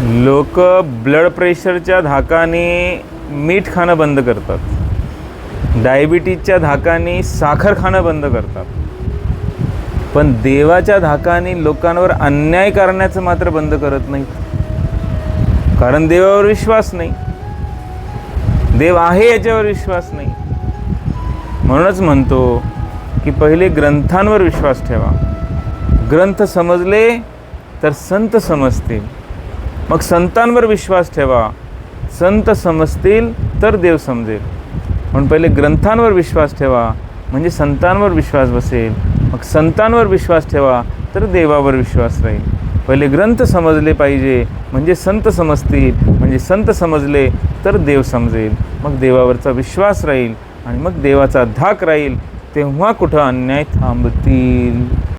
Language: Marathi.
लोक ब्लड प्रेशरच्या धाकाने मीठ खाणं बंद करतात. डायबिटीजच्या धाकाने साखर खाणं बंद करतात. पण देवाच्या धाकाने लोकांवर अन्याय करण्याचं मात्र बंद करत नाहीत. कारण देवावर विश्वास नाही. देव आहे याच्यावर विश्वास नाही. म्हणूनच म्हणतो की पहिले ग्रंथांवर विश्वास ठेवा. ग्रंथ समजले तर संत समजतील. मग संतांवर विश्वास ठेवा. संत समजतील तर देव समजेल. म्हणून पहिले ग्रंथांवर विश्वास ठेवा. म्हणजे संतांवर विश्वास बसेल. मग संतांवर विश्वास ठेवा तर देवावर विश्वास राहील. पहिले ग्रंथ समजले पाहिजे. म्हणजे संत समजतील. म्हणजे संत समजले तर देव समजेल. मग देवावरचा विश्वास राहील आणि मग देवाचा धाक राहील. तेव्हा कुठं अन्याय थांबतील.